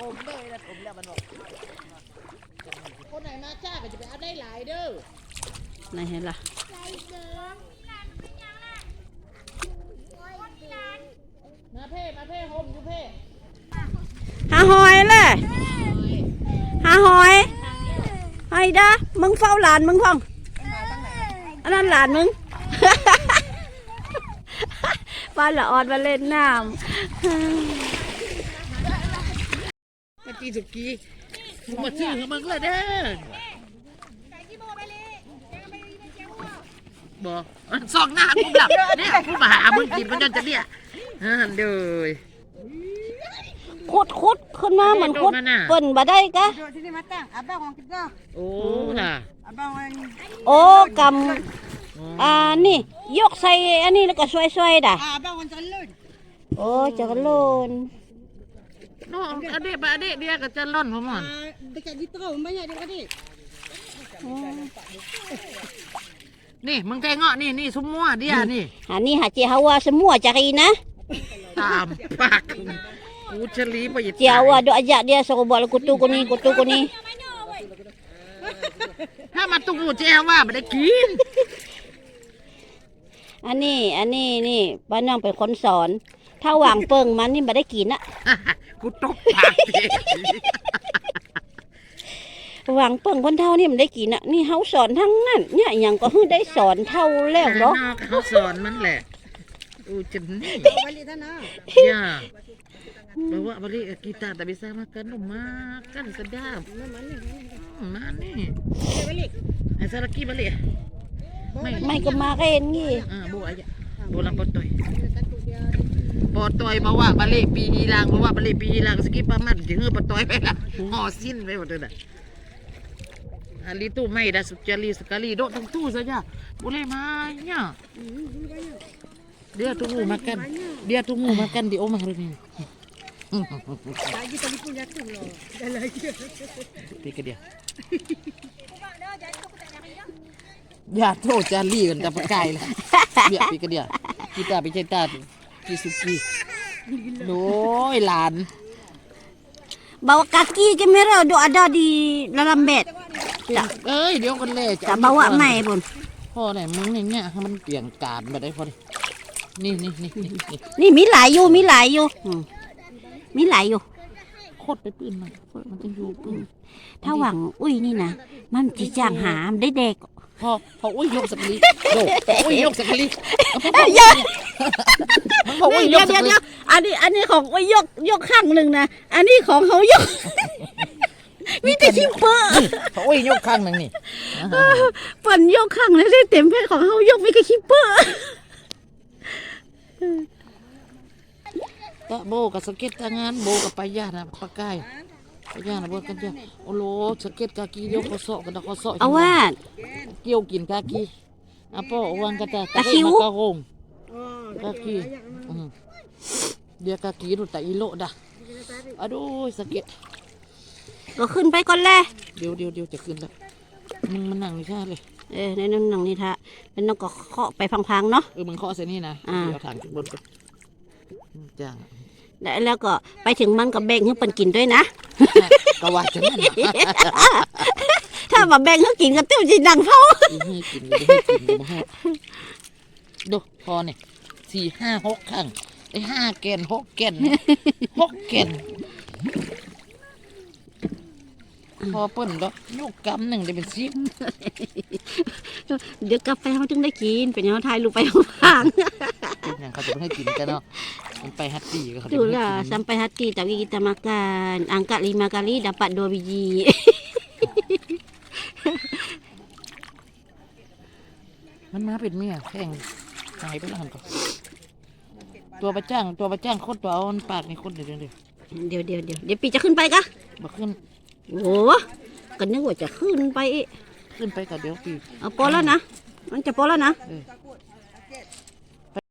ถมเลยนะถมแล้วมันบอกคนไหนมาจ้าก็จะไปเอาได้หลายเด้อไหนเห็นล่ะมาเพ่มาเพ่โฮมอยู่เพ่หาหอยเลยหาหอยไอ้ด้ามึงเฝ้าหลานมึงพ่องอันนั้นหลานมึงป้าละออดมาเล่นน้มาจีสุกี้มึงมาซื้อกับมึงเลยเด้อบอกมันสองหน้ากูหลับเนี่ยกูมาหามึงกินมันจนจะเนี่ยอ่าเด้อำคุดคุดขึ้นมาเหมือนคุดโดดมาน่ะเปิ่นบ่ได้กะ Duduk sini matang. Abang orang kita. โอ้ล่ะ Abang orang โอ้กำอ่านี่ยกใส่อันนี้แล้วก็ช่วยๆด่ะ ah, abang orang calon. โอ้จักรโลน น้องอเดบอเดเดียก็จะล่อนพ่อมอน Ah, dekat Jitro banyak dia adik. นี่มึงแกงเงาะนี่นี่ซุ้มมั่วเดียนี่อันนี้หาเจียวว่าสมัวจักรีนะตามปากกูชะลีไปอีกเจียวว่า do ajak dia suruh buat kutu ko ni kutu ko ni ถ้ามาตุ้งแจ้วว่าไม่ได้กิน อันนี้ อันนี้นี่ป้าน้องเป็นคนสอน ถ้าหวางเปิงมันนี่ไม่ได้กินอะกูตกปากเด็กหวางเปิงคนเท่านี่มันได้กินอะนี่เฮาสอนทั้งนั้นเนี่ยอหย่างก็คือได้สอนเท่าแล้วเนาะนอกเขาสอนมันแหละอูจะนี่ Balik sana. ย่า bawa balik kita tak bisa makan tu makan sedap Hmm, mana Balik. asal lagi balik ไม่ไม่ก็มา ปอตอยมาว่าบาเล่ปีฮีรังมาว่าบาเล่ปีฮีรังสกิปปามันถึงเออปอตอยไปละห่อสิ้นไปหมดเลยนะอันนี้ตู้ไม่ได้สุจรีสกาลีโดทั้งตู้ซะจ้ะบุเล่มาเนี่ยเดี๋ยวทุ่งูมากันเดี๋ยวทุ่งูมากันดิโอมาเรื่องนี้ Lagi tadi pun jatuh lah. Dah lagi. Tiga dia. Jatuh cari kan tak pakai lah. Biar pergi ke dia. Kita pergi cerita. Kisuki Doi lan bawa kaki kamera do ada di dalam bed tak เอ้ยเดี๋ยวกันเลย tak bawa mai pun พ่อไหนมึงเนี่ยเนี่ยให้มันเปลี่ยนการมาได้พอดินี่นี่นี่นี่นี่นี่มีหลายอยู่มีหลายอยู่อืมมีหลายอยู่โคตรไปปืนมันมันจะอยู่ปืน ถ้าหวังอุ้ยนี่นะมันจีจ้างหามได้เด็กพอพออุ้ยยกสักลีโดอุ้ยยกสักลีอย่ามันบอ กอุ้ยยเดี๋ยกวสัเดี๋ยวกลีเดี๋ยวอันนี้อันนี้ของอุ้ยยกยกข้างหนึ่งนะอันนี้ของเขายกมีแต่ชิมเปอร์พออุ้ยยกข้างหนึ่งนี่เปิ่นยกข้างแล้วได้เต็มเพศของเขายกมีแค่ชิปเปอร์ Tak bo ke sakit tangan, bo ke payah nak pakai. Payah nak buat kerja. Allah, sakit kaki dia kosok, kena kosok. เอาว่า Kiau kin kaki. Apa orang kata? Tak Kaki boleh u? makarong. Oh, Kaki. Hmm. Dia kaki tu tak elok dah. Aduh, sakit. ก็ขึ้นไปก่อนแหละ Dia dia dia cakap dah. มึงมันนั่งนี่ใช่เลยเออในนั่งนั่งนี่ทะเป็นน้องก็เคาะไปพังๆเนาะ เออมึงเคาะเส้นนี่นะอ่า เดี๋ยวเอาถังขึ้นบนก่อนจ้างแล้วแล้วก็ไปถึงมันก็แบ่งให้เปิ่นกินด้วยนะก็ว่าจะนั่นน่ะถ้ามาแบ่งให้กินก็เต้าจีนังเฝ้าอีให้กินอีให้กินอีให้ ดูพอเนี่ยสี่ห้าหกครั้งไอ้ห้าแกนหกแกนหกแกนพอเปิ้นดอกยกกำหนึ่งได้เป็นสิบเดี๋ยวกาแฟเขาจึงได้กินเป็นยังไงถ่ายรูปไปพังเป็นอย่างเขาจะไม่ให้กินกันเนาะมันไปฮัตตี้ก็เขาจะ Itulah ไม่ให้กิน sampai hati tapi kita makan. Angkat lima kali dapat dua biji. มันมาเป็นเมียแข่ง หายไปแล้วหันก่อนตัวประจ้างตัวประจ้างโคตรตัวเอามันปากในคนเดียวเดียวเดี๋ยวเดี๋ยวเดี๋ยวเดี๋ยวปีจะขึ้นไปกะมาขึ้นโอ้ก็นึกว่าจะขึ้นไปอีกขึ้นไปกับเดี๋ยวปีเอาพอแล้วนะมันจะพอแล้วนะเออ